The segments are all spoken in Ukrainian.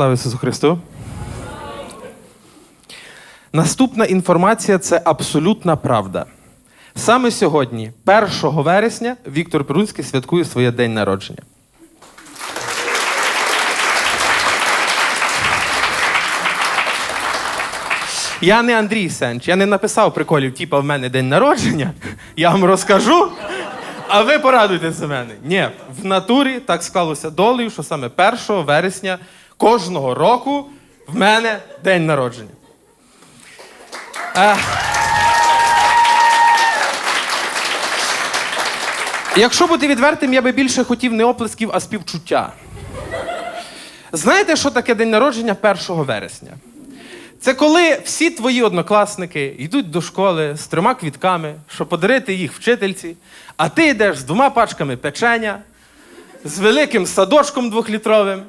Слава Ісусу Христу. Наступна інформація це абсолютна правда. Саме сьогодні, 1 вересня, Віктор Перунський святкує своє день народження. Я не Андрій Сенч, я не написав приколів, типа в мене день народження. Я вам розкажу, а ви порадуйтесь за мене. Ні, в натурі так склалося долею, що саме 1 вересня кожного року в мене день народження. Е, Якщо бути відвертим, я би більше хотів не оплесків, а співчуття. Знаєте, що таке день народження 1 вересня? Це коли всі твої однокласники йдуть до школи з трьома квітками, щоб подарити їх вчительці, а ти йдеш з двома пачками печення, з великим садочком двохлітровим.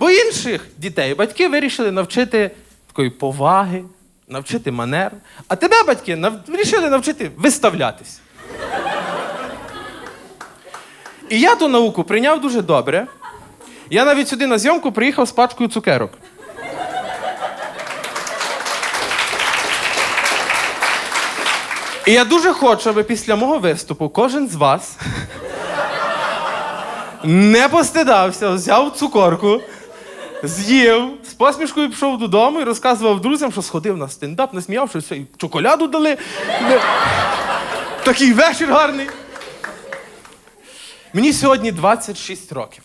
Бо інших дітей батьки вирішили навчити такої поваги, навчити манер, а тебе батьки нав... вирішили навчити виставлятись. І я ту науку прийняв дуже добре. Я навіть сюди на зйомку приїхав з пачкою цукерок. І я дуже хочу, аби після мого виступу кожен з вас не постидався, взяв цукорку, з'їв, з посмішкою пішов додому і розказував друзям, що сходив на стендап, насміявшися, і чоколяду дали. Такий вечір гарний. Мені сьогодні 26 років.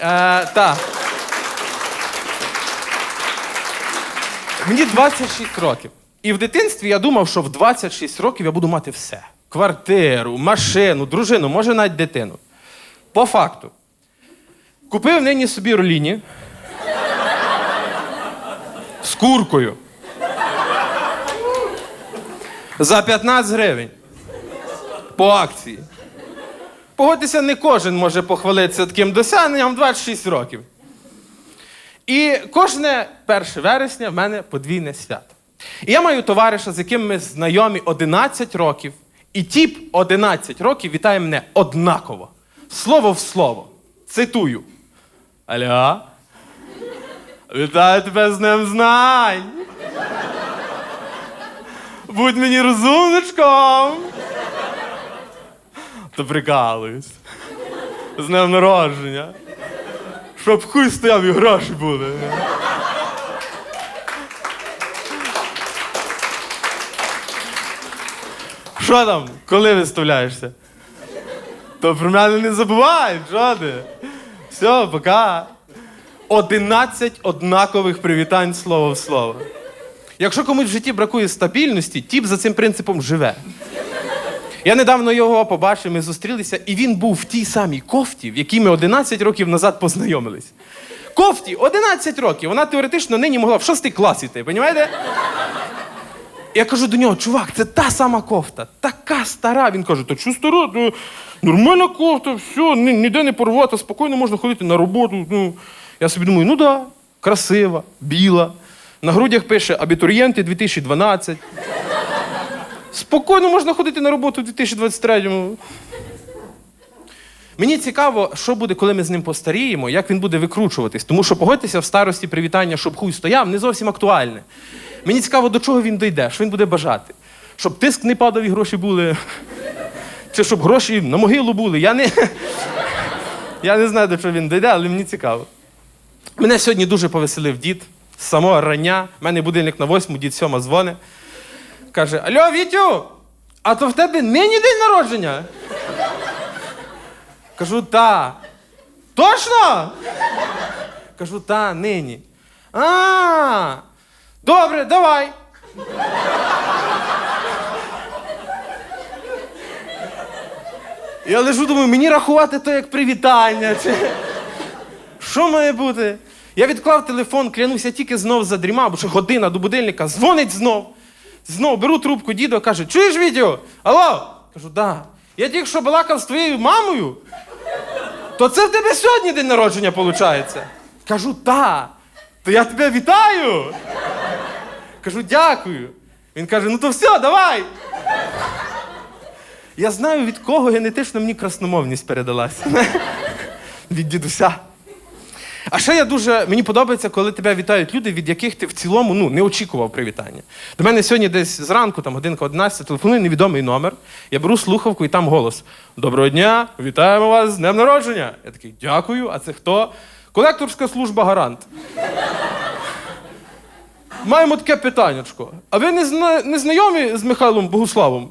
Е, так. Мені 26 років. І в дитинстві я думав, що в 26 років я буду мати все: квартиру, машину, дружину, може навіть дитину. По факту. Купив нині собі роліні з куркою. За 15 гривень. По акції. Погодьтеся, не кожен може похвалитися таким досягненням 26 років. І кожне 1 вересня в мене подвійне свято. І я маю товариша, з яким ми знайомі 11 років, і тіп 11 років вітає мене однаково. Слово в слово. Цитую. Алло? Вітаю тебе з ним знань. Будь мені розумничком. То прикалуюсь. З днем народження. Щоб хуй стояв і гроші були. Що там, коли виставляєшся? То про мене не забувай, що ти? Все, пока. 11 однакових привітань слово в слово. Якщо комусь в житті бракує стабільності, тіп за цим принципом живе. Я недавно його побачив, ми зустрілися, і він був в тій самій кофті, в якій ми 11 років назад познайомились. Кофті 11 років. Вона теоретично нині могла в шостий клас іти, розумієте? Я кажу до нього, чувак, це та сама кофта, така стара. Він каже, та що стара? Ну, нормальна кофта, все, ні- ніде не порвата, спокійно можна ходити на роботу. Ну, я собі думаю, ну да, красива, біла. На грудях пише абітурієнти 2012. Спокійно можна ходити на роботу в 2023-му. Мені цікаво, що буде, коли ми з ним постаріємо, як він буде викручуватись. Тому що погодьтеся в старості привітання, щоб хуй стояв, не зовсім актуальне. Мені цікаво, до чого він дойде, що він буде бажати. Щоб тиск не падав і гроші були. Чи щоб гроші на могилу були. Я не, я не знаю, до чого він дойде, але мені цікаво. Мене сьогодні дуже повеселив дід з самого рання. У мене будильник на восьму, дід сьома дзвони. Каже: Алло, Вітю, а то в тебе нині день народження? Кажу, та. Точно? Кажу, та, нині. А, добре, давай. Я лежу, думаю, мені рахувати то як привітання. Чи... Що має бути? Я відклав телефон, клянуся, тільки знов задрімав, бо ще година до будильника, дзвонить знов. Знов беру трубку, дідо каже: чуєш відео? Алло? Кажу, да. Я тільки що балакав з твоєю мамою. То це в тебе сьогодні день народження виходить? Кажу, та. То я тебе вітаю. Кажу, дякую. Він каже: ну то все, давай. Я знаю, від кого генетично мені красномовність передалася. Від дідуся. А ще я дуже мені подобається, коли тебе вітають люди, від яких ти в цілому ну, не очікував привітання. До мене сьогодні десь зранку, там годинка 11, телефонує невідомий номер. Я беру слухавку і там голос: Доброго дня, вітаємо вас з днем народження. Я такий, дякую. А це хто? Колекторська служба гарант. Маємо таке питаннячко. А ви не, зна... не знайомі з Михайлом Богуславом?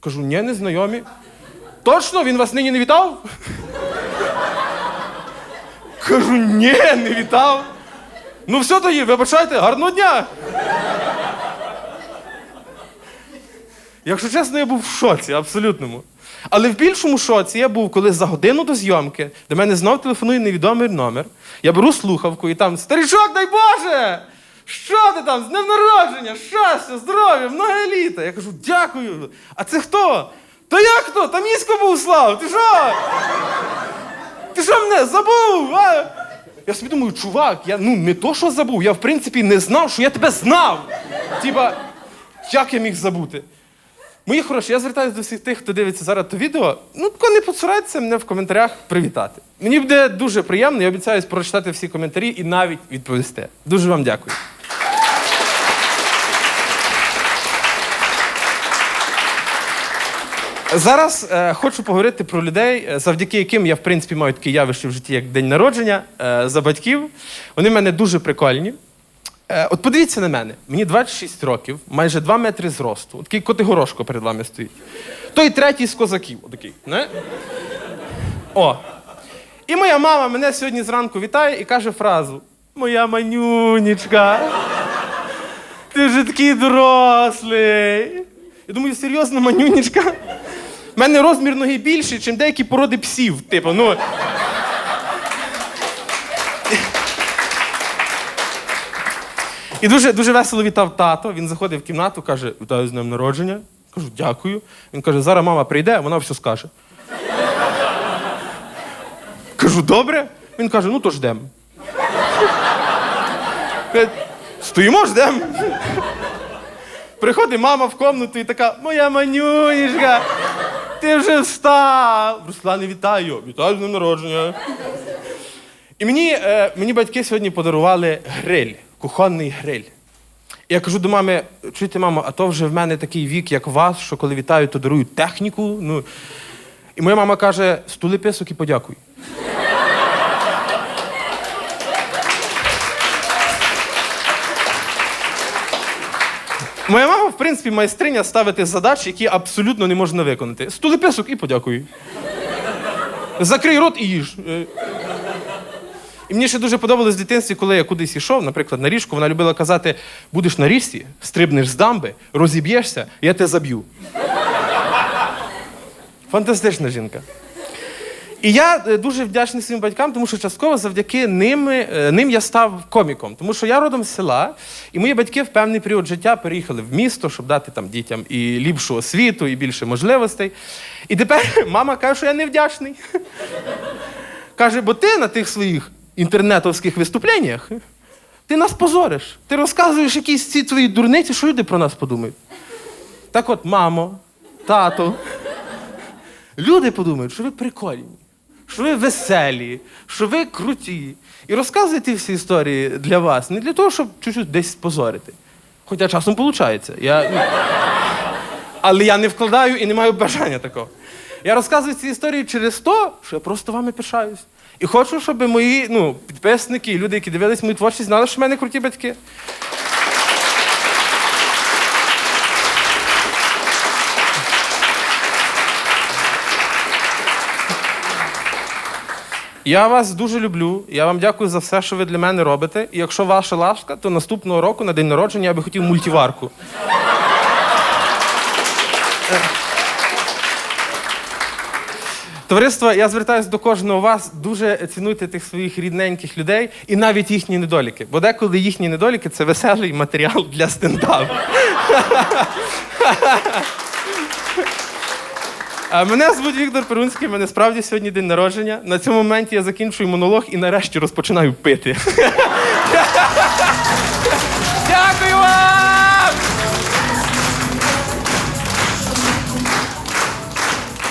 Кажу, ні, не знайомі. Точно, він вас нині не вітав? Кажу, ні, не вітав. Ну все тоді, вибачайте, гарного дня. Якщо чесно, я був в шоці, абсолютному. Але в більшому шоці я був, коли за годину до зйомки до мене знов телефонує невідомий номер. Я беру слухавку і там старичок, дай Боже! Що ти там? З днем народження, щастя, здоров'я, много літа. Я кажу, дякую. А це хто? Та як хто? Та місько був слав. Ти що? Ти що мене забув? А? Я собі думаю, чувак, я ну не то, що забув, я в принципі не знав, що я тебе знав. Тіба, як я міг забути? Мої хороші, я звертаюся до всіх тих, хто дивиться зараз то відео. Ну, тако не поцурайтеся мене в коментарях привітати. Мені буде дуже приємно, я обіцяюсь прочитати всі коментарі і навіть відповісти. Дуже вам дякую. Зараз е, хочу поговорити про людей, е, завдяки яким я, в принципі, маю таке явище в житті, як день народження, е, за батьків. Вони в мене дуже прикольні. Е, от подивіться на мене. Мені 26 років, майже 2 метри зросту. Такий котигорошко перед вами стоїть. Той третій з козаків. Отакий. Не? О. І моя мама мене сьогодні зранку вітає і каже фразу: Моя манюнічка, ти вже такий дорослий. Я думаю, серйозно, манюнічка? У мене розмір ноги більший, ніж деякі породи псів. Типу, ну. І дуже, дуже весело вітав тато. Він заходить в кімнату, каже: Вітаю з днем народження. Кажу, дякую. Він каже, зараз мама прийде, вона все скаже. Кажу, добре. Він каже, ну то ждем. Стоїмо, ждем. Приходить мама в комнату і така, моя манюнішка, ти вже встав. Руслане, вітаю. Вітаю з днем народження. І мені, е, мені батьки сьогодні подарували гриль, кухонний гриль. І я кажу до мами: чуєте, мамо, а то вже в мене такий вік, як вас, що коли вітаю, то дарують техніку. Ну. І моя мама каже: стули писок і подякуй. Моя мама, в принципі, майстриня ставити задачі, які абсолютно не можна виконати. Стули писок і подякуй. Закрий рот і їж. Е, і мені ще дуже подобалось в дитинстві, коли я кудись йшов, наприклад, на ріжку, вона любила казати: будеш на річці, стрибнеш з дамби, розіб'єшся, я тебе заб'ю. Фантастична жінка. І я е, дуже вдячний своїм батькам, тому що частково завдяки ним, е, ним я став коміком. Тому що я родом з села, і мої батьки в певний період життя переїхали в місто, щоб дати там дітям і ліпшу освіту, і більше можливостей. І тепер мама каже, що я невдячний. Каже, бо ти на тих своїх інтернетовських виступленнях ти нас позориш. Ти розказуєш якісь ці твої дурниці, що люди про нас подумають. Так от, мамо, тато, люди подумають, що ви прикольні, що ви веселі, що ви круті. І розказуйте всі історії для вас, не для того, щоб чуть-чуть десь позорити. Хоча часом виходить. Я... ну, Але я не вкладаю і не маю бажання такого. Я розказую ці історії через те, що я просто вами пишаюсь. І хочу, щоб мої ну, підписники люди, які дивились мою творчість, знали, що в мене круті батьки. Я вас дуже люблю. Я вам дякую за все, що ви для мене робите. І якщо ваша ласка, то наступного року на день народження я би хотів мультиварку. Товариство, я звертаюся до кожного вас. Дуже цінуйте тих своїх рідненьких людей і навіть їхні недоліки. Бо деколи їхні недоліки це веселий матеріал для стендапу. Мене звуть Віктор Перунський, мене справді сьогодні день народження. На цьому моменті я закінчую монолог і нарешті розпочинаю пити. Дякую вам!